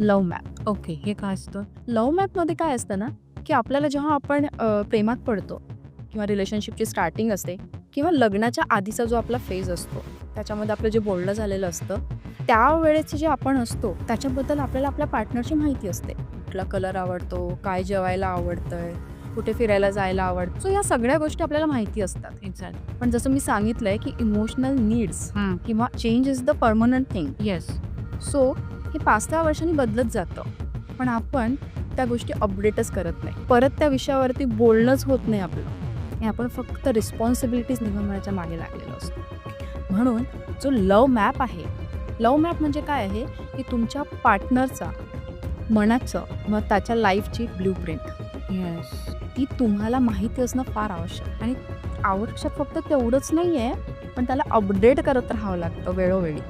Love map. Okay हे काय असतं? लव्ह मॅपमध्ये काय असतं ना की आपल्याला जेव्हा आपण प्रेमात पडतो किंवा रिलेशनशिपची स्टार्टिंग असते किंवा लग्नाच्या आधीचा जो आपला फेज असतो त्याच्यामध्ये आपलं जे बोलणं झालेलं असतं त्यावेळेचे जे आपण असतो त्याच्याबद्दल आपल्याला आपल्या पार्टनरची माहिती असते. कुठला कलर आवडतो काय जेवायला आवडतंय कुठे फिरायला जायला आवडतं. सो या सगळ्या गोष्टी आपल्याला माहिती असतात. एक्झॅक्ट पण जसं मी सांगितलंय की इमोशनल नीड्स किंवा change is the permanent thing. Yes so हे पाच सहा वर्षांनी बदलत जातं. पण आपण त्या गोष्टी अपडेटच करत नाही. परत त्या विषयावरती बोलणंच होत नाही आपलं. हे आपण फक्त रिस्पॉन्सिबिलिटीज निभावण्याच्या मागे लागलेलो असतो. म्हणून जो लव मॅप आहे लव मॅप म्हणजे काय आहे? की तुमच्या पार्टनरचा मनाचं मग त्याच्या लाईफची ब्ल्यू प्रिंट येस ती तुम्हाला माहिती असणं फार आवश्यक. आणि आवश्यक फक्त तेवढंच नाही आहे पण त्याला अपडेट करत राहावं लागतं वेळोवेळी.